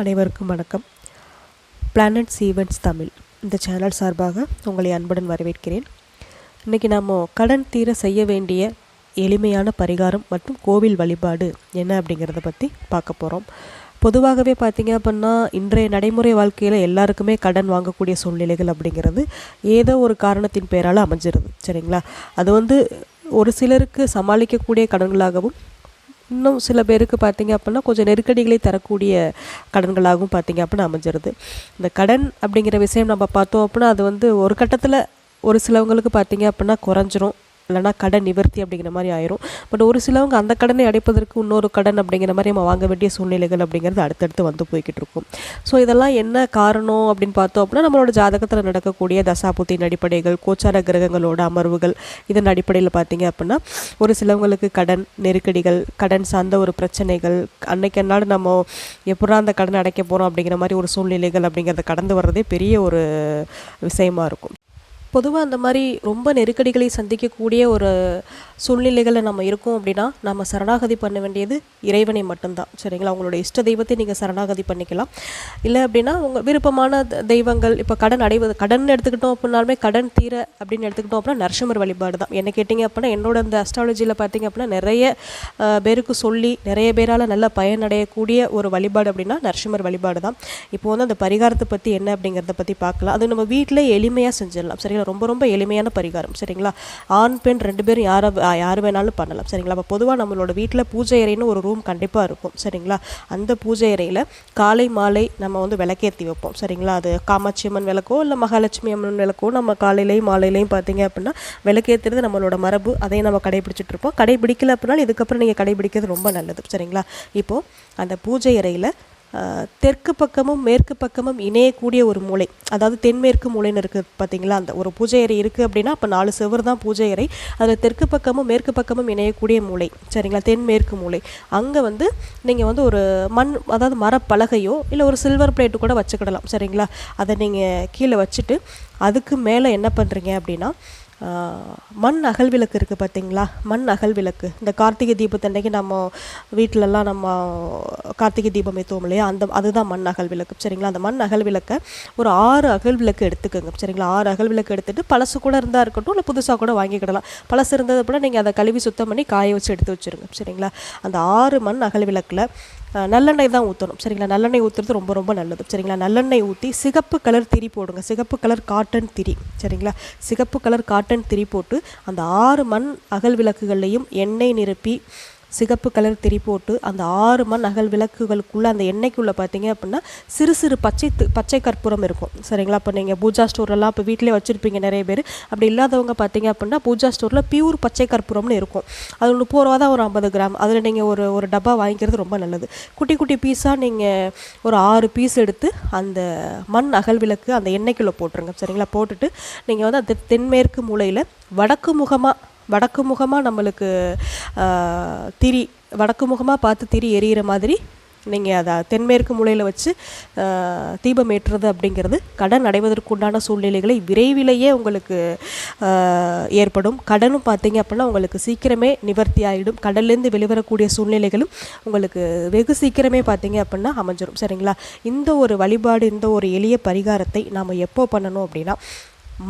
அனைவருக்கும் வணக்கம். Planet events Tamil. இந்த சேனல் சார்பாக உங்களை அன்புடன் வரவேற்கிறேன். இன்றைக்கி நம்ம கடன் தீர செய்ய வேண்டிய எளிமையான பரிகாரம் மற்றும் கோவில் வழிபாடு என்ன அப்படிங்கிறத பற்றி பார்க்க போகிறோம் பொதுவாகவே பார்த்தீங்க அப்படின்னா இன்றைய நடைமுறை வாழ்க்கையில் எல்லாருக்குமே கடன் வாங்கக்கூடிய சூழ்நிலைகள் அப்படிங்கிறது ஏதோ ஒரு காரணத்தின் பேரால் அமைஞ்சிருது. சரிங்களா? அது வந்து ஒரு சிலருக்கு சமாளிக்கக்கூடிய கடன்களாகவும் இன்னும் சில பேருக்கு பார்த்தீங்க அப்படின்னா கொஞ்சம் நெருக்கடிகளை தரக்கூடிய கடன்களாகவும் பார்த்தீங்க அப்படின்னா அமைஞ்சிருது. இந்த கடன் அப்படிங்கிற விஷயம் நம்ம பார்த்தோம் அப்படின்னா அது வந்து ஒரு கட்டத்தில் ஒரு சிலவங்களுக்கு பார்த்தீங்க அப்படின்னா குறைஞ்சிரும். இல்லைனா கடன் நிவர்த்தி அப்படிங்கிற மாதிரி ஆயிரும். பட் ஒரு சிலவங்க அந்த கடனை அடைப்பதற்கு இன்னொரு கடன் அப்படிங்கிற மாதிரி நம்ம வாங்க வேண்டிய சூழ்நிலைகள் அப்படிங்கிறது அடுத்தடுத்து வந்து போய்கிட்டு இருக்கும். ஸோ இதெல்லாம் என்ன காரணம் அப்படின்னு பார்த்தோம் அப்படின்னா நம்மளோட ஜாதகத்தில் நடக்கக்கூடிய தசாபுத்தின் அடிப்படைகள் கோச்சார கிரகங்களோட அமர்வுகள் இதன் அடிப்படையில் பார்த்தீங்க அப்படின்னா ஒரு சிலவங்களுக்கு கடன் நெருக்கடிகள் கடன் சார்ந்த ஒரு பிரச்சனைகள் அன்னைக்கு என்னாலும் நம்ம எப்படா அந்த கடன் அடைக்க போகிறோம் அப்படிங்கிற மாதிரி ஒரு சூழ்நிலைகள் அப்படிங்கிறத கடந்து வர்றதே பெரிய ஒரு விஷயமா இருக்கும். பொதுவாக அந்த மாதிரி ரொம்ப நெருக்கடிகளை சந்திக்கக்கூடிய ஒரு சூழ்நிலைகளில் நம்ம இருக்கோம் அப்படின்னா நம்ம சரணாகதி பண்ண வேண்டியது இறைவனை மட்டும்தான். சரிங்களா? உங்களோட இஷ்ட தெய்வத்தை நீங்கள் சரணாகதி பண்ணிக்கலாம். இல்லை அப்படின்னா உங்கள் விருப்பமான தெய்வங்கள் இப்போ கடன் அடைவது கடன் எடுத்துக்கிட்டோம் அப்படின்னாலுமே கடன் தீர அப்படின்னு எடுத்துக்கிட்டோம் அப்படின்னா நரசிம்மர் வழிபாடு தான். என்ன கேட்டிங்க அப்படின்னா என்னோட அந்த அஸ்ட்ராலஜியில் பார்த்தீங்க அப்படின்னா நிறைய பேருக்கு சொல்லி நிறைய பேரால் நல்ல பயனடையக்கூடிய ஒரு வழிபாடு அப்படின்னா நரசிம்மர் வழிபாடு தான். இப்போ வந்து அந்த பரிகாரத்தை பற்றி என்ன அப்படிங்கிறத பற்றி பார்க்கலாம் அது நம்ம வீட்டில் எளிமையாக செஞ்சிடலாம். சரிங்களா? ரொம்ப ரொம்ப எளிமையான பரிகாரம் சரிங்களா? ஆண் பெண் ரெண்டு பேரும் யாரை யார் வேணாலும் பண்ணலாம் சரிங்களா? அப்போ பொதுவாக நம்மளோட வீட்டில் பூஜை அறைன்னு ஒரு ரூம் கண்டிப்பாக இருக்கும் சரிங்களா? அந்த பூஜை அறையில் காலை மாலை நம்ம வந்து விளக்கேற்றி வைப்போம் சரிங்களா? அது காமாட்சி அம்மன் விளக்கோ இல்லை மகாலட்சுமி அம்மன் விளக்கோ நம்ம காலையிலையும் மாலையிலையும் பார்த்தீங்க அப்படின்னா விளக்கேற்றுறது நம்மளோட மரபு அதையும் நம்ம கடைபிடிச்சிட்டு இருப்போம். கடைபிடிக்கல அப்படின்னா இதுக்கப்புறம் நீங்கள் கடைபிடிக்கிறது ரொம்ப நல்லது சரிங்களா? இப்போது அந்த பூஜை அறையில் தெற்கு பக்கமும் மேற்கு பக்கமும் இணையக்கூடிய ஒரு மூலை. அதாவது தென்மேற்கு மூளைன்னு இருக்குது பார்த்தீங்களா அந்த ஒரு பூஜை அறை இருக்குது அப்படின்னா அப்போ நாலு செவர் தான் பூஜை அறை. அதில் தெற்கு பக்கமும் மேற்கு பக்கமும் இணையக்கூடிய மூலை. சரிங்களா? தென்மேற்கு மூலை. அங்கே வந்து நீங்கள் வந்து ஒரு மண் அதாவது மரப்பலகையோ இல்லை ஒரு சில்வர் பிளேட்டு கூட வச்சுக்கிடலாம். சரிங்களா? அதை நீங்கள் கீழே வச்சுட்டு அதுக்கு மேலே என்ன பண்ணுறீங்க அப்படின்னா மண் அகல் விளக்கு இருக்குது பார்த்தீங்களா? மண் அகல் விளக்கு. இந்த கார்த்திகை தீபத்தன்னைக்கு நம்ம வீட்டிலலாம் நம்ம கார்த்திகை தீபம் ஏற்றுவோம் இல்லையா? அந்த அதுதான் மண் அகல் விளக்கு. சரிங்களா? அந்த மண் அகல் விளக்கை ஒரு ஆறு அகல் விளக்கு எடுத்துக்கோங்க. சரிங்களா? ஆறு அகல் விளக்கு எடுத்துகிட்டு பழசு கூட இருந்தால் இருக்கட்டும் இல்லை புதுசாக கூட வாங்கிக்கிடலாம். பழசு இருந்தது கூட நீங்கள் அதை கழுவி சுத்தம் பண்ணி காய வச்சு எடுத்து வச்சுருங்க. சரிங்களா? அந்த ஆறு மண் அகல் விளக்கில் நல்லெண்ணெய் தான் ஊற்றணும் சரிங்களா? நல்லெண்ணெய் ஊற்றுறது ரொம்ப ரொம்ப நல்லது. சரிங்களா? நல்லெண்ணெய் ஊற்றி சிகப்பு கலர் திரி போடுங்க. சிகப்பு கலர் காட்டன் திரி. சரிங்களா? சிகப்பு கலர் காட்டன் திரி போட்டு அந்த ஆறு மண் அகல் விளக்குகள்லையும் எண்ணெய் நிரப்பி சிகப்பு கலர் திரி போட்டு அந்த ஆறு மண் அகல் விளக்குகளுக்குள்ளே அந்த எண்ணெய்க்குள்ளே பார்த்தீங்க அப்படின்னா சிறு சிறு பச்சை பச்சை கற்பூரம் இருக்கும். சரிங்களா? இப்போ நீங்கள் பூஜா ஸ்டோர்லாம் இப்போ வீட்டிலே வச்சுருப்பீங்க நிறைய பேர். அப்படி இல்லாதவங்க பார்த்தீங்க அப்படின்னா பூஜா ஸ்டோரில் பியூர் பச்சை கற்பூரம்னு இருக்கும். அது முப்பது ரூபா தான் ஒரு ஐம்பது கிராம். அதில் நீங்கள் ஒரு ஒரு டப்பா வாங்கிக்கிறது ரொம்ப நல்லது. குட்டி குட்டி பீஸாக நீங்கள் ஒரு ஆறு பீஸ் எடுத்து அந்த மண் அகல் விளக்கு அந்த எண்ணெய்க்குள்ளே போட்டுருங்க. சரிங்களா? போட்டுட்டு நீங்கள் வந்து அந்த தென்மேற்கு மூலையில் வடக்கு முகமாக வடக்கு முகமாக நம்மளுக்கு திரி வடக்கு முகமாக பார்த்து திரி எரியிற மாதிரி நீங்கள் அதை தென்மேற்கு மூலையில் வச்சு தீபம் ஏற்றுறது அப்படிங்கிறது கடன் அடைவதற்குண்டான சூழ்நிலைகளை விரைவிலேயே உங்களுக்கு ஏற்படும். கடனும் பார்த்தீங்க அப்படின்னா உங்களுக்கு சீக்கிரமே நிவர்த்தி ஆகிடும் கடல்லேருந்து வெளிவரக்கூடிய சூழ்நிலைகளும் உங்களுக்கு வெகு சீக்கிரமே பார்த்தீங்க அப்படின்னா அமைஞ்சிரும். சரிங்களா? இந்த ஒரு வழிபாடு இந்த ஒரு எளிய பரிகாரத்தை நாம் எப்போ பண்ணணும் அப்படின்னா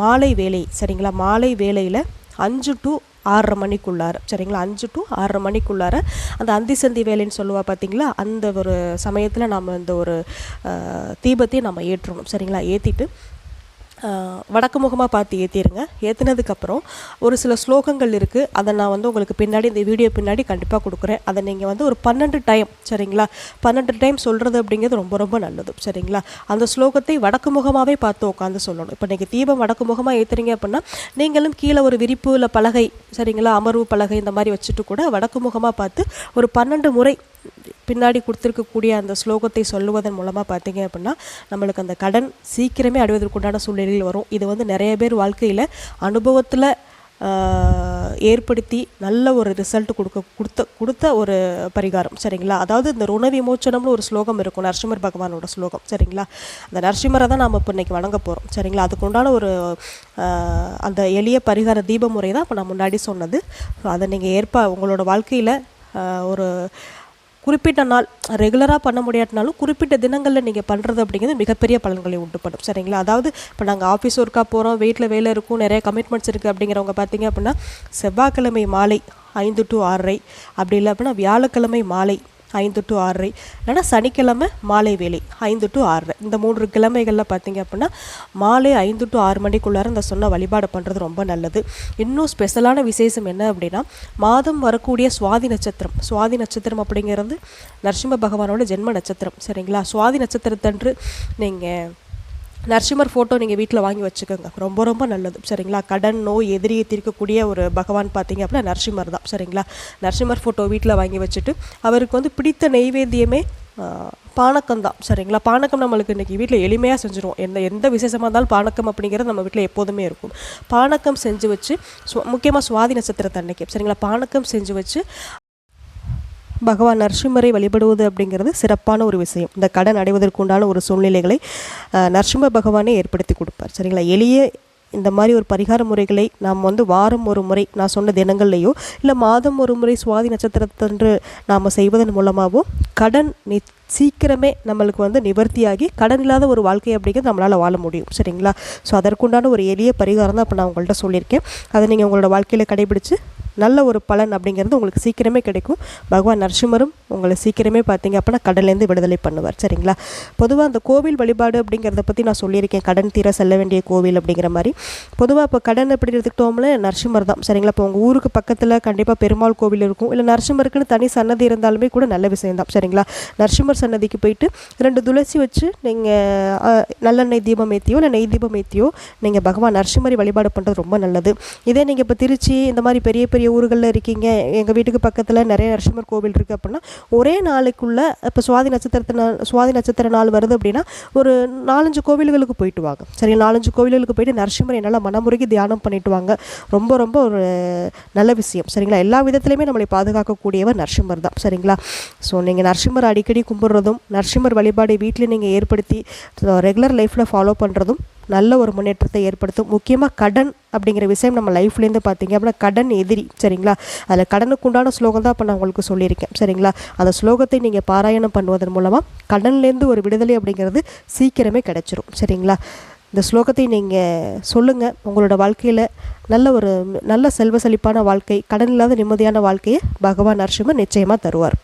மாலை வேலை சரிங்களா? மாலை வேலையில் அஞ்சு டு ஆறரை மணிக்குள்ளார சரிங்களா? அஞ்சு டு ஆறரை மணிக்குள்ளார அந்த அந்தி சந்தி வேலைன்னு சொல்லுவா பார்த்தீங்களா அந்த ஒரு சமயத்தில் நம்ம இந்த ஒரு தீபத்தை நம்ம ஏற்றணும் சரிங்களா? ஏற்றிட்டு வடக்கு முகமாக பார்த்து ஏற்றிடுங்க ஏற்றினதுக்கப்புறம் ஒரு சில ஸ்லோகங்கள் இருக்குது அதை நான் வந்து உங்களுக்கு பின்னாடி இந்த வீடியோ பின்னாடி கண்டிப்பாக கொடுக்குறேன். அதை நீங்கள் வந்து ஒரு பன்னெண்டு டைம் சரிங்களா? பன்னெண்டு டைம் சொல்கிறது அப்படிங்கிறது ரொம்ப ரொம்ப நல்லது சரிங்களா? அந்த ஸ்லோகத்தை வடக்கு முகமாகவே பார்த்து உட்காந்து சொல்லணும். இப்போ நீங்கள் தீபம் வடக்கு முகமாக ஏற்றுறீங்க அப்படின்னா நீங்களும் கீழே ஒரு விரிப்பு இல்லை பலகை சரிங்களா? அமர்வு பலகை இந்த மாதிரி வச்சுட்டு கூட வடக்கு முகமாக பார்த்து ஒரு பன்னெண்டு முறை பின்னாடி கொடுத்துருக்கக்கூடிய அந்த ஸ்லோகத்தை சொல்லுவதன் மூலமாக பார்த்தீங்க அப்படின்னா நம்மளுக்கு அந்த கடன் சீக்கிரமே அடைவதற்குண்டான சூழ்நிலையில் வரும். இது வந்து நிறைய பேர் வாழ்க்கையில் அனுபவத்தில் ஏற்படுத்தி நல்ல ஒரு ரிசல்ட் கொடுக்க கொடுத்த கொடுத்த ஒரு பரிகாரம். சரிங்களா? அதாவது இந்த ருண விமோச்சனம்னு ஒரு ஸ்லோகம் இருக்கும். நரசிம்மர் பகவானோட ஸ்லோகம். சரிங்களா? அந்த நரசிம்மரை தான் நாம் இப்போ இன்னைக்கு வணங்க போகிறோம் சரிங்களா? அதுக்கு உண்டான ஒரு அந்த எளிய பரிகார தீப முறை தான் இப்போ நான் முன்னாடி சொன்னது. ஸோ அதை நீங்கள் ஏற்ப உங்களோட வாழ்க்கையில் ஒரு குறிப்பிட்ட நாள் ரெகுலராக பண்ண முடியாட்டினாலும் குறிப்பிட்ட தினங்களில் நீங்கள் பண்ணுறது அப்படிங்கிறது மிகப்பெரிய பலன்களை உண்டு பண்ணும் சரிங்களா? அதாவது இப்போ நாங்கள் ஆஃபீஸ் ஒர்க்காக போகிறோம் வீட்டில் வேலை இருக்கும் நிறைய கமிட்மெண்ட்ஸ் இருக்குது அப்படிங்கிறவங்க பார்த்தீங்க அப்படின்னா செவ்வாய்க்கிழமை மாலை ஐந்து டு ஆறரை. அப்படி இல்லை அப்படின்னா வியாழக்கிழமை மாலை ஐந்து டு ஆறரை. இல்லைன்னா சனிக்கிழமை மாலை வேலை ஐந்து டு ஆறரை. இந்த மூன்று கிழமைகளில் பார்த்தீங்க அப்படின்னா மாலை ஐந்து டு ஆறு மணிக்குள்ளார இந்த சொன்ன வழிபாடு பண்ணுறது ரொம்ப நல்லது. இன்னும் ஸ்பெஷலான விசேஷம் என்ன அப்படின்னா மாதம் வரக்கூடிய சுவாதி நட்சத்திரம். சுவாதி நட்சத்திரம் அப்படிங்கிறது நரசிம்ம பகவானோட ஜென்ம நட்சத்திரம். சரிங்களா? சுவாதி நட்சத்திரத்தன்று நீங்கள் நரசிம்மர் ஃபோட்டோ நீங்கள் வீட்டில் வாங்கி வச்சுக்கோங்க. ரொம்ப ரொம்ப நல்லது. சரிங்களா? கடன் நோய் எதிரியை தீர்க்கக்கூடிய ஒரு பகவான் பார்த்தீங்க அப்படின்னா நரசிம்மர் தான். சரிங்களா? நரசிம்மர் ஃபோட்டோ வீட்டில் வாங்கி வச்சுட்டு அவருக்கு வந்து பிடித்த நெய்வேத்தியமே பானக்கம் தான். சரிங்களா? பானக்கம் நம்மளுக்கு இன்றைக்கி வீட்டில் எளிமையாக செஞ்சுருவோம். எந்த எந்த விசேஷமாக இருந்தாலும் பானக்கம் அப்படிங்கிறது நம்ம வீட்டில் எப்போதுமே இருக்கும். பானக்கம் செஞ்சு வச்சு முக்கியமாக சுவாதி நட்சத்திரத்தை அன்னைக்கு சரிங்களா? பானக்கம் செஞ்சு வச்சு பகவான் நரசிம்மரை வழிபடுவது அப்படிங்கிறது சிறப்பான ஒரு விஷயம். இந்த கடன் அடைவதற்குண்டான ஒரு சூழ்நிலைகளை நரசிம்ம பகவானே ஏற்படுத்தி கொடுப்பார். சரிங்களா? எளிய இந்த மாதிரி ஒரு பரிகார முறைகளை நாம் வந்து வாரம் ஒரு முறை நான் சொன்ன தினங்கள்லேயோ இல்லை மாதம் ஒரு முறை சுவாதி நட்சத்திரத்தன்று நாம் செய்வதன் மூலமாகவோ கடன் நி சீக்கிரமே நம்மளுக்கு வந்து நிவர்த்தியாகி கடன் இல்லாத ஒரு வாழ்க்கை அப்படிங்கிறது நம்மளால் வாழ முடியும். சரிங்களா? ஸோ அதற்குண்டான ஒரு எளிய பரிகாரம் தான் இப்போ நான் உங்கள்கிட்ட சொல்லியிருக்கேன். அதை நீங்கள் உங்களோட வாழ்க்கையில் கடைபிடிச்சு நல்ல ஒரு பலன் அப்படிங்கிறது உங்களுக்கு சீக்கிரமே கிடைக்கும். பகவான் நரசிம்மரும் உங்களை சீக்கிரமே பார்த்தீங்க அப்படின்னா கடல்லேருந்து விடுதலை பண்ணுவார். சரிங்களா? பொதுவாக அந்த கோவில் வழிபாடு அப்படிங்கிறத பற்றி நான் சொல்லியிருக்கேன். கடன் தீர செல்ல வேண்டிய கோவில் அப்படிங்கிற மாதிரி. பொதுவாக இப்போ கடன் எப்படி எடுத்துக்கிட்டோம்ல நரசிம்மர் தான். சரிங்களா? இப்போ உங்கள் ஊருக்கு பக்கத்தில் கண்டிப்பாக பெருமாள் கோவில் இருக்கும். இல்லை நரசிம்மருக்குன்னு தனி சன்னதி இருந்தாலுமே கூட நல்ல விஷயம் தான். சரிங்களா? நரசிம்மர் சன்னதிக்கு போயிட்டு ரெண்டு துளசி வச்சு நீங்கள் நல்லெண்ணெய் தீபம் ஏற்றியோ இல்லை நெய் தீபம் ஏற்றியோ நீங்கள் பகவான் நரசிம்மரை வழிபாடு பண்ணுறது ரொம்ப நல்லது. இதே நீங்கள் இப்போ திருச்சி இந்த மாதிரி பெரிய பெரிய ஊர்களில் இருக்கீங்க எங்கள் வீட்டுக்கு பக்கத்தில் நிறைய நரசிம்மர் கோவில் இருக்குது அப்படின்னா ஒரே நாளைக்குள்ளே இப்போ சுவாதி நட்சத்திரத்து நாள் சுவாதி நட்சத்திர நாள் வருது அப்படின்னா ஒரு நாலஞ்சு கோவில்களுக்கு போயிட்டு வாங்க. சரி நாலஞ்சு கோவில்களுக்கு போயிட்டு நரசிம்மரை நல்லா மனமுறைக்கு தியானம் பண்ணிட்டு வாங்க. ரொம்ப ரொம்ப ஒரு நல்ல விஷயம். சரிங்களா? எல்லா விதத்துலையுமே நம்மளை பாதுகாக்கக்கூடியவர் நரசிம்மர் தான். சரிங்களா? ஸோ நீங்கள் நரசிம்மர் அடிக்கடி கும்பிட்றதும் நரசிம்மர் வழிபாடு வீட்டில் நீங்கள் ஏற்படுத்தி ரெகுலர் லைஃப்பில் ஃபாலோ பண்ணுறதும் நல்ல ஒரு முன்னேற்றத்தை ஏற்படுத்தும். முக்கியமாக கடன் அப்படிங்கிற விஷயம் நம்ம லைஃப்லேருந்து பார்த்தீங்க அப்படின்னா கடன் எதிரி சரிங்களா? அதில் கடனுக்கு உண்டான ஸ்லோகம் தான் இப்போ நான் உங்களுக்கு சொல்லியிருக்கேன் சரிங்களா? அந்த ஸ்லோகத்தை நீங்கள் பாராயணம் பண்ணுவதன் மூலமாக கடன்லேருந்து ஒரு விடுதலை அப்படிங்கிறது சீக்கிரமே கிடச்சிரும் சரிங்களா? இந்த ஸ்லோகத்தை நீங்கள் சொல்லுங்கள் உங்களோட வாழ்க்கையில் நல்ல ஒரு நல்ல செல்வ செழிப்பான வாழ்க்கை கடன் இல்லாத நிம்மதியான வாழ்க்கையை பகவான் நரசிம்மர் நிச்சயமாக தருவார்.